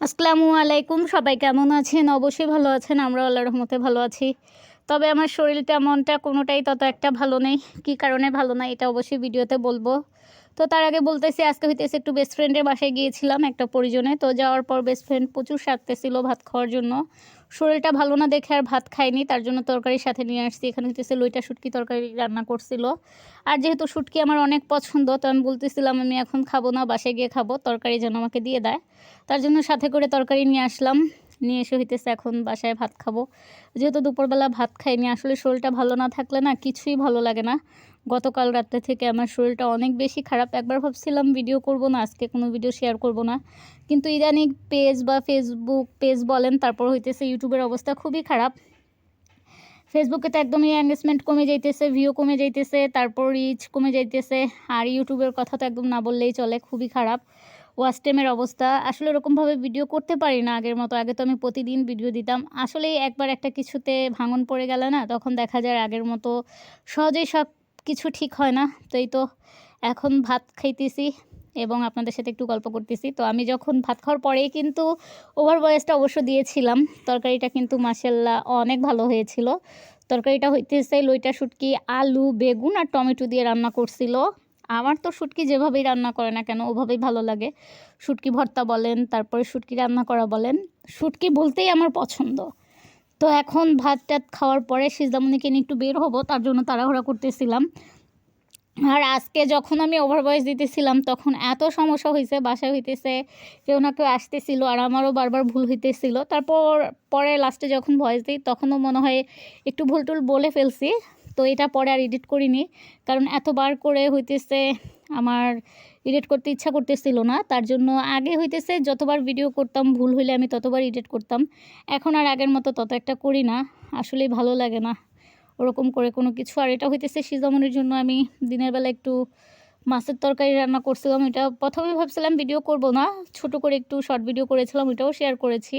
আসসালামু আলাইকুম, সবাই কেমন আছেন? অবশ্যই ভালো আছেন আমরা আল্লাহ রহমতে ভালো আছি। তবে আমার শরীরটা, মনটা কোনোটাই তত একটা ভালো নেই। কি কারণে ভালো না, এটা অবশ্যই ভিডিওতে বলব। তো তার আগে বলতেছি, আজকে হইতেছে একটু বেস্ট ফ্রেন্ডের বাসায় গিয়েছিলাম একটা পরিজনে। তো যাওয়ার পর বেস্ট ফ্রেন্ড প্রচুর সারতেছিল ভাত খাওয়ার জন্য। শরীরটা ভালো না দেখে আর ভাত খাইনি, তার জন্য তরকারির সাথে নিয়ে আসছি। এখানে হইতেছে লইটা শুটকি তরকারি রান্না করছিল। আর যেহেতু শুটকি আমার অনেক পছন্দ, তো আমি বলতেছিলাম, আমি এখন খাব না, বাসায় গিয়ে খাব, তরকারি যেন আমাকে দিয়ে দেয়। তার জন্য সাথে করে তরকারি নিয়ে আসলাম। নিয়ে এসে হইতেছে এখন বাসায় ভাত খাব। যেহেতু দুপুরবেলা ভাত খাইনি, আসলে শরীরটা ভালো না থাকলে না কিছুই ভালো লাগে না। গতকাল রাত্রে থেকে আমার শরীরটা অনেক বেশি খারাপ। একবার ভাবছিলাম ভিডিও করব না, আজকে কোনো ভিডিও শেয়ার করব না। কিন্তু ইদানিং পেজ বা ফেসবুক পেজ বলেন, তারপর হইতেছে ইউটিউবের অবস্থা খুবই খারাপ। ফেসবুকে তো একদমই এঙ্গেজমেন্ট কমে যাইতেছে ভিউ কমে যাইতেছে, তারপর রিচ কমে যাইতেছে। আর ইউটিউবের কথা তো একদম না বললেই চলে, খুবই খারাপ। ওয়াচ টাইমের অবস্থা। আসলে ওরকমভাবে ভিডিও করতে পারি না আগের মতো, আগে তো আমি প্রতিদিন ভিডিও দিতাম। আসলেই একবার একটা কিছুতে ভাঙন পড়ে গেল না, তখন দেখা যায় আগের মতো সহজেই সব কিছু ঠিক হয় না। তো এই তো এখন ভাত খাইতেছি এবং আপনাদের সাথে একটু গল্প করতেছি। তো আমি যখন ভাত খাওয়ার পরেই কিন্তু ওভার ভয়েসটা অবশ্য দিয়েছিলাম। তরকারিটা কিন্তু মাসাল্লাহ অনেক ভালো হয়েছিল। তরকারিটা হইতেছে লইটা, শুটকি, আলু, বেগুন আর টমেটো দিয়ে রান্না করছিল। আমার তো শুটকি যেভাবেই রান্না করে না কেন, ওভাবেই ভালো লাগে। শুটকি ভর্তা বলেন, তারপরে শুটকি রান্না করা বলেন, শুটকি বলতেই আমার পছন্দ। তো এখন ভাত টাত খাওয়ার পরে সিজদামনিকে নিয়ে একটু বের হব, তার জন্য তাড়াহুড়া করতেছিলাম। আর আজকে যখন আমি ওভার ভয়েস দিতেছিলাম, তখন এত সমস্যা হয়েছে বাসা হইতেছে, কেউ না কেউ আসতেছিল আর আমারও বারবার ভুল হইতেছিল। তারপর, পরে লাস্টে যখন ভয়েস দিই, তখনও মনে হয় একটু ভুল টুল বলে ফেলছি। তো এটা পরে আর এডিট করিনি। কারণ এতবার করে হইতেছে আমার এডিট করতে ইচ্ছা করতেছিল না। তার জন্য আগে হইতেছে যতবার ভিডিও করতাম, ভুল হইলে আমি ততবার এডিট করতাম। এখন আর আগের মতো তত একটা করি না। আসলেই ভালো লাগে না। ওরকম করে কোনো কিছু। আর এটা হইতেছে সিজামনের জন্য আমি দিনের বেলা একটু মাছের তরকারি রান্না করছিলাম। এটা প্রথমে ভাবছিলাম ভিডিও করব না। ছোট করে একটু শর্ট ভিডিও করেছিলাম। ওইটাও শেয়ার করেছি।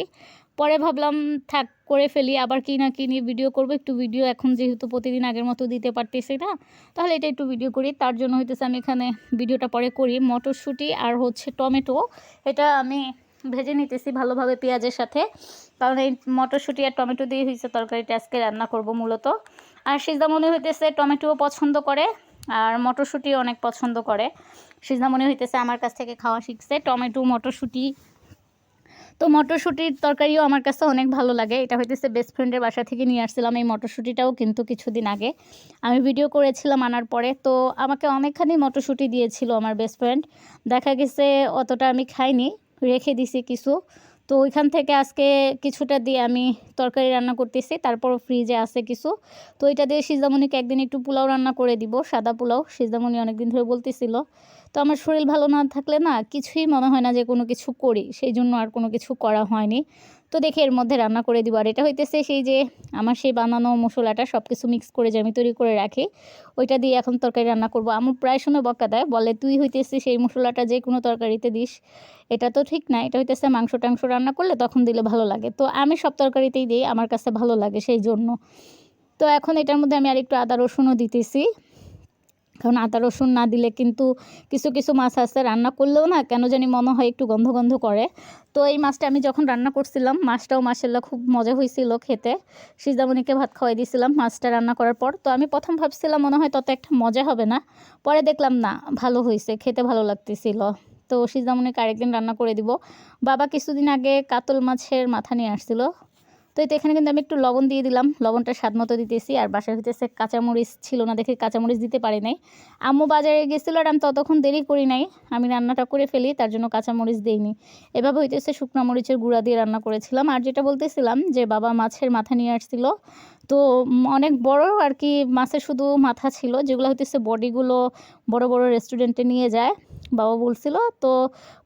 পরে ভাবলাম, থাক, করে ফেলি, আবার কি না কি নিয়ে ভিডিও করব, একটু ভিডিও এখন যেহেতু প্রতিদিন আগের মতো দিতে পারতেছি না, তাহলে এটা একটু ভিডিও করি। তার জন্য হইতেছে আমি এখানে ভিডিওটা পরে করি। মটরশুঁটি আর হচ্ছে টমেটো, এটা আমি ভেজে নিতেছি ভালোভাবে পেঁয়াজের সাথে, কারণ এই মটরশুঁটি আর টমেটো দিয়ে হয়েছে তরকারিটা, আজকে রান্না করব মূলত। আর সিজদামনি হইতেছে টমেটোও পছন্দ করে, আর মটরশুঁটিও অনেক পছন্দ করে। সিজদামনি হইতেছে আমার কাছ থেকে খাওয়া শিখছে, টমেটো, মটরশুঁটি তো মটরশুঁটির তরকারিও আমার কাছে অনেক ভালো লাগে। এটা হইতেছে বেস্ট ফ্রেন্ডের বাসা থেকে নিয়ে আসছিলাম এই মটরশুঁটিটাও কিন্তু কিছুদিন আগে। আমি ভিডিও করেছিলাম আনার পরে, তো আমাকে অনেকখানি মটরশুঁটি দিয়েছিল আমার বেস্ট ফ্রেন্ড দেখা গেছে অতটা আমি খাইনি, রেখে দিছি কিছু। তো ওইখান থেকে আজকে কিছুটা দিয়ে আমি তরকারি রান্না করতেছি তারপর ফ্রিজে আছে কিছু। তো এটা দিয়ে সিজামণিকে একদিন একটু পোলাও রান্না করে দিব, সাদা পোলাও সিজামণি অনেকদিন ধরে বলতেছিল। তো আমার শরীর ভালো না থাকলে না কিছুই মনে হয় না যে কোনো কিছু করি, সেই জন্য আর কোনো কিছু করা হয়নি। তো দেখে এর মধ্যে রান্না করে দিব। আর এটা হইতেছে সেই যে আমার সেই বানানো মশলাটা সব কিছু মিক্স করে যে আমি তৈরি করে রাখি, ওইটা দিয়ে এখন তরকারি রান্না করব। আমার প্রায় সময় বকা দেয়, বলে, তুই হইতেছিস সেই মশলাটা যে কোনো তরকারিতে দিস। এটা তো ঠিক না, এটা হইতেছে মাংস টাংস রান্না করলে তখন দিলে ভালো লাগে। তো আমি সব তরকারিতেই দিই, আমার কাছে ভালো লাগে সেই জন্য। তো এখন এটার মধ্যে আমি আর একটু আদা রসুনও দিতেছি। কারণ আদা, রসুন না দিলে কিন্তু কিছু কিছু মাছ আছে রান্না করলেও না কেন জানি মনে হয় একটু গন্ধ গন্ধ করে। তো এই মাছটা আমি যখন রান্না করছিলাম, মাছটাও মাসাল্লাহ খুব মজা হয়েছিল খেতে। সিজামণিকে ভাত খাওয়াই দিয়েছিলাম মাছটা রান্না করার পর। তো আমি প্রথম ভাবছিলাম মনে হয় তত একটা মজা হবে না। পরে দেখলাম না, ভালো হয়েছে, খেতে ভালো লাগতেছিল। তো সিজামণিকে আরেকদিন রান্না করে দিব। বাবা কিছুদিন আগে কাতল মাছের মাথা নিয়ে আসছিল। তো এতে এখানে কিন্তু আমি একটু লবণ দিয়ে দিলাম। লবণটা স্বাদ মতো দিতেছি। আর বাসায় হইতেছে কাঁচামরিচ ছিল না দেখে কাঁচামরিচ দিতে পারি নাই। আম্মু বাজারে গেছিল আর আমি ততক্ষণ দেরি করি নাই। আমি রান্নাটা করে ফেলি, তার জন্য কাঁচামরিচ দিইনি। এভাবে হইতেছে শুকনা মরিচের গুঁড়া দিয়ে রান্না করেছিলাম। আর যেটা বলতেছিলাম যে বাবা মাছের মাথা নিয়ে আসছিল। তো অনেক বড় আর কি মাছের শুধু মাথা ছিল, যেগুলো হইতেছে বডিগুলো বড় বড় রেস্টুরেন্টে নিয়ে যায়, বাবা বলছিল। তো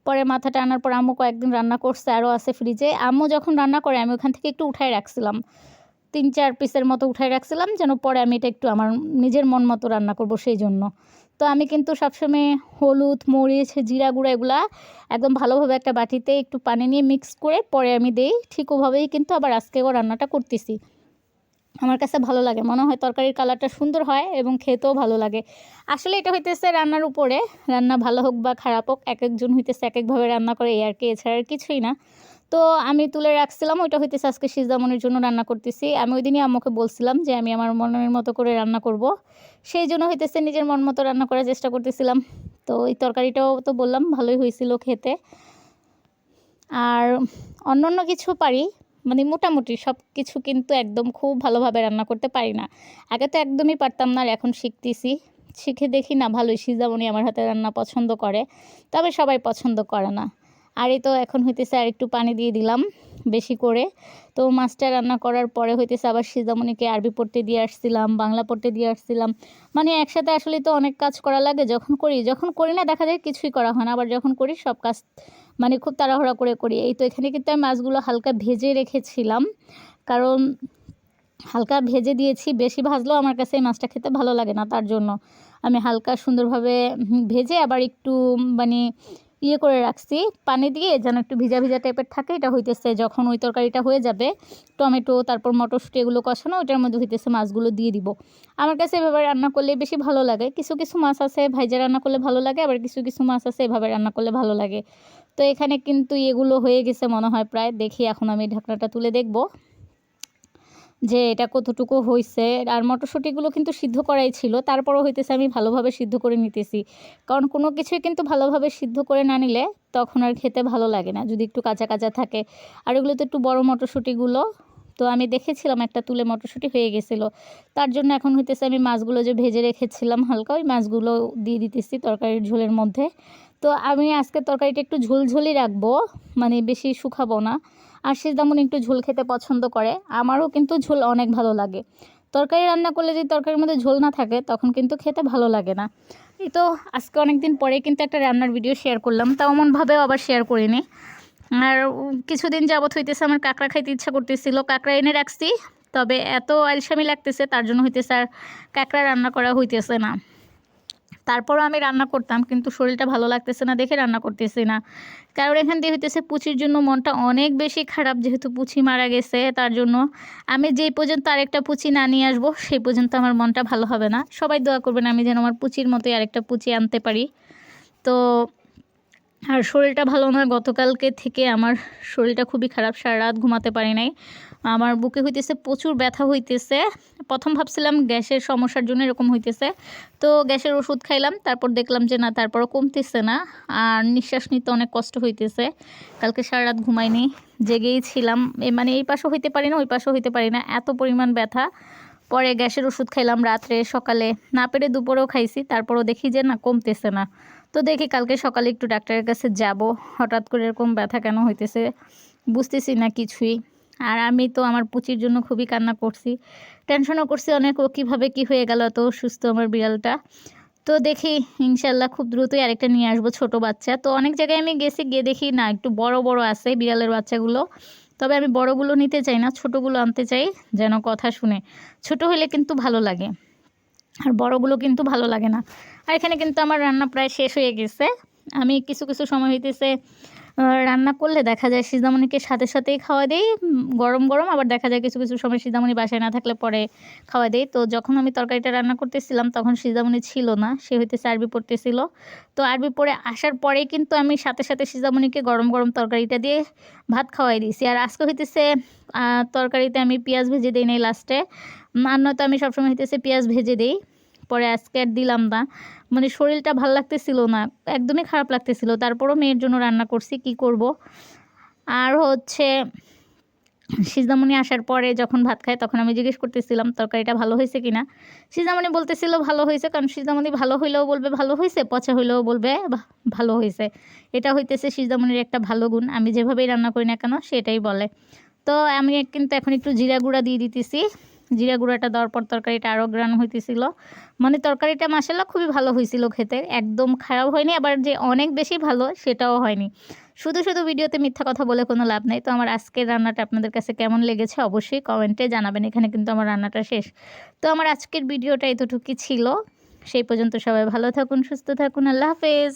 পরে মাথাটা আনার পর আম্মু কয়েকদিন রান্না করছে আরও আছে ফ্রিজে আম্মু যখন রান্না করে, আমি ওখান থেকে একটু উঠাই রাখছিলাম। তিন চার পিসের মতো উঠায় রাখছিলাম, যেন পরে আমি এটা একটু আমার নিজের মন মতো রান্না করব সেই জন্য। তো আমি কিন্তু সবসময় হলুদ, মরিচ, জিরা গুঁড়া এগুলা একদম ভালোভাবে একটা বাটিতে একটু পানি নিয়ে মিক্স করে পরে আমি দিই। ঠিক ওভাবেই কিন্তু আবার আজকেও রান্নাটা করতেছি। আমার কাছে ভালো লাগে। মনে হয় তরকারির কালারটা সুন্দর হয় এবং খেতেও ভালো লাগে। আসলে এটা হইতেছে রান্নার উপরে। রান্না ভালো হোক বা খারাপ হোক এক একজন হইতেছে এক একভাবে রান্না করে, এই আর কি। এছাড়া আর কিছুই না। তো আমি তুলে রাখছিলাম, ওইটা হইতেছে আজকে সিজামনির জন্য রান্না করতেছি। আমি ওই দিনই আম্মুকে বলছিলাম যে, আমি আমার মনের মতো করে রান্না করব। সেই জন্য হইতেছে নিজের মন মতো রান্না করার চেষ্টা করতেছিলাম। তো এই তরকারিটাও তো বললাম, ভালোই হয়েছিল খেতে। আর অন্য অন্য কিছু পারি। মানে মোটামুটি সব কিছু কিন্তু একদম খুব ভালোভাবে রান্না করতে পারি না। আগে তো একদমই পারতাম না আর এখন শিখতেছি। শিখে দেখি না, ভালোই সিজামণি আমার হাতে রান্না পছন্দ করে, তবে সবাই পছন্দ করে না। আর এই তো এখন হইতেছে আর একটু পানি দিয়ে দিলাম বেশি করে। তো মাছটা রান্না করার পরে হইতেছে আবার সিজামণিকে আরবি পড়তে দিয়ে আসছিলাম, বাংলা পড়তে দিয়ে আসছিলাম। মানে একসাথে আসলে তো অনেক কাজ করা লাগে, যখন করি যখন করি না দেখা যায় কিছুই করা হয় না, আবার যখন করি সব কাজ মানে খুব তাড়াহুড়া করে করি। এই তো এখানে কিন্তু আমি মাছগুলো হালকা ভেজে রেখেছিলাম। কারণ হালকা ভেজে দিয়েছি, বেশি ভাজলেও আমার কাছে এই মাছটা খেতে ভালো লাগে না, তার জন্য আমি হালকা সুন্দরভাবে ভেজে আবার একটু মানে ইয়ে করে রাখছি। পানি দিয়ে যেন একটু ভিজা ভিজা টাইপের থাকে, এটা হইতেছে যখন ওই তরকারিটা হয়ে যাবে, টমেটো, তারপর মটরশুঁটি এগুলো কষানো, ওইটার মধ্যে হইতেছে মাছগুলো দিয়ে দিব। আমার কাছে এভাবে রান্না করলে বেশি ভালো লাগে। কিছু কিছু মাছ আছে ভাইজা রান্না করলে ভালো লাগে, আবার কিছু কিছু মাছ আছে এভাবে রান্না করলে ভালো লাগে। তো এখানে কিন্তু এগুলো হয়ে গেছে মনে হয় প্রায়। দেখি এখন আমি ঢাকনাটা তুলে দেখব যে এটা কতটুকু হয়েছে আর মটরশুঁটিগুলো কিন্তু সিদ্ধ করাই ছিল, তারপরও হইতেছে আমি ভালোভাবে সিদ্ধ করে নিতেছি। কারণ কোনো কিছুই কিন্তু ভালোভাবে সিদ্ধ করে না নিলে তখন আর খেতে ভালো লাগে না, যদি একটু কাঁচা কাঁচা থাকে। আর এগুলো তো একটু বড়ো মটরশুঁটিগুলো। তো আমি দেখেছিলাম একটা তুলে মটরশুঁটি হয়ে গেছিল। তার জন্য এখন হইতেছে আমি মাছগুলো যে ভেজে রেখেছিলাম হালকা, ওই মাছগুলো দিয়ে দিতেছি তরকারির ঝোলের মধ্যে। তো আমি আজকে তরকারিটা একটু ঝোলঝোলই রাখব মানে বেশি শুকাবো না। আর সিজদামন একটু ঝোল খেতে পছন্দ করে, আমারও কিন্তু ঝোল অনেক ভালো লাগে। তরকারি রান্না করলে যদি তরকারির মধ্যে ঝোল না থাকে, তখন কিন্তু খেতে ভালো লাগে না। এই তো আজকে অনেক দিন পরে কিন্তু একটা রান্নার ভিডিও শেয়ার করলাম, তাও এমনভাবেও আবার শেয়ার করিনি। আর কিছুদিন যাবত হইতেছে আমার কাঁকড়া খাইতে ইচ্ছা করতেছিল, কাঁকড়া এনে রাখছি, তবে এত আলসামি লাগতেছে, তার জন্য হইতেছে আর কাঁকড়া রান্না করা হইতেছে না। তারপরও আমি রান্না করতাম, কিন্তু শরীরটা ভালো লাগতেছে না, দেখে রান্না করতেছি না। কারণ এখান দিয়ে হইতেছে পুচির জন্য মনটা অনেক বেশি খারাপ, যেহেতু পুচি মারা গেছে, তার জন্য আমি যেই পর্যন্ত আরেকটা পুচি না নিয়ে আসব, সেই পর্যন্ত আমার মনটা ভালো হবে না। সবাই দোয়া করবেন আমি যেন আমার পুচির মতোই আরেকটা পুচি আনতে পারি। তো, আর শরীরটা ভালো নয় গতকালকে থেকে আমার শরীরটা খুবই খারাপ, সারা রাত ঘুমাতে পারি নাই। আমার বুকে হইতেছে প্রচুর ব্যথা হইতেছে। প্রথম ভাবছিলাম গ্যাসের সমস্যার জন্য এরকম হইতেছে। তো গ্যাসের ওষুধ খাইলাম, তারপর দেখলাম যে না, তারপরও কমতেছে না। আর নিঃশ্বাস নিতে অনেক কষ্ট হইতেছে। কালকে সারা রাত ঘুমাইনি, জেগেই ছিলাম। মানে এই পাশও হইতে পারি না, ওই পাশও হইতে পারি না। এত পরিমাণ ব্যথা। পরে গ্যাসের ওষুধ খাইলাম রাত্রে, সকালে। না পেরে দুপুরেও খাইছি, তারপরও দেখি যে না, কমতেছে না। তো দেখি কালকে সকালে একটু ডাক্তারের কাছে যাব। হঠাৎ করে এরকম ব্যথা কেন হইতেছে? বুঝতেছি না কিছুই। আর আমি তো আমার পুচির জন্য খুবই কান্না করছি। টেনশনও করছি অনেক, ও কীভাবে কী হয়ে গেল তো সুস্থ আমার বিড়ালটা। তো দেখি ইনশাল্লাহ খুব দ্রুতই আরেকটা নিয়ে আসব ছোট বাচ্চা। তো অনেক জায়গায় আমি গেছি, গিয়ে দেখি না, একটু বড় বড় আছে বিড়ালের বাচ্চাগুলো। তবে আমি বড়গুলো নিতে চাই না, ছোটোগুলো আনতে চাই, যেন কথা শুনে। ছোট হলে কিন্তু ভালো লাগে, আর বড়গুলো কিন্তু ভালো লাগে না। আর এখানে কিন্তু আমার রান্না প্রায় শেষ হয়ে গেছে। আমি কিছু কিছু সময় হইতেছে রান্না করলে দেখা যায় সিজামণিকে সাথে সাথেই খাওয়া দেই গরম গরম আবার দেখা যায় কিছু কিছু সময় সিজামণি বাসায় না থাকলে পরে খাওয়া দেই। তো যখন আমি তরকারিটা রান্না করতেছিলাম তখন সিজামণি ছিল না, সে হইতেছে আরবি পড়তেছিল। তো আরবি পড়ে আসার পরেই কিন্তু আমি সাথে সাথে সিজামণিকে গরম গরম তরকারিটা দিয়ে ভাত খাওয়াই দিয়েছি। আর আজকে হইতেছে তরকারিতে আমি পেঁয়াজ ভেজে দিই নাই লাস্টে আর নয়তো আমি সবসময় হইতেছে পেঁয়াজ ভেজে দিই, পরে আজকে আর দিলাম না। মানে শরীরটা ভালো লাগতেছিল না, একদমই খারাপ লাগতেছিল। তারপরও মেয়ের জন্য রান্না করছি, কি করব? আর হচ্ছে সিজামণি আসার পরে যখন ভাত খায় তখন আমি জিজ্ঞেস করতেছিলাম, তরকারিটা ভালো হয়েছে কি না সিজামণি বলতেছিল, ভালো হয়েছে। কারণ সিজামণি ভালো হইলেও বলবে, ভালো হয়েছে। পচা হইলেও বলবে ভালো হয়েছে। এটা হইতেছে সিজামণির একটা ভালো গুণ। আমি যেভাবেই রান্না করি না কেন সেটাই বলে। তো আমি কিন্তু এখন একটু জিরা গুঁড়া দিয়ে দিতেছি। জিরা গুঁড়াটা দেওয়ার পর তরকারিটা আরও গ্রান হইতেছিল। মানে তরকারিটা মাসাল্লা খুবই ভালো হয়েছিল খেতে, একদম খারাপ হয়নি, আবার যে অনেক বেশি ভালো সেটাও হয়নি। শুধু শুধু ভিডিওতে মিথ্যা কথা বলে কোনো লাভ নেই। তো আমার আজকের রান্নাটা আপনাদের কাছে কেমন লেগেছে অবশ্যই কমেন্টে জানাবেন, এখানে কিন্তু আমার রান্নাটা শেষ। তো আমার আজকের ভিডিওটা এতটুকুই ছিল। সেই পর্যন্ত সবাই ভালো থাকুন, সুস্থ থাকুন, আল্লাহ হাফেজ।